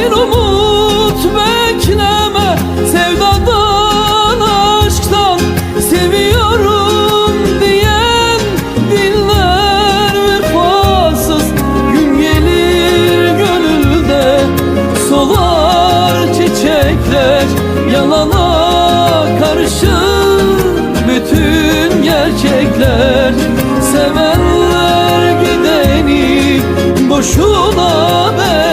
bir umut bekleme. Sevdadan, aşktan seviyorum diyen Diller vefasız. Gün gelir gönülde Solar çiçekler. Yalana karşı bütün gerçekler. Sevenler gideni boşuna ben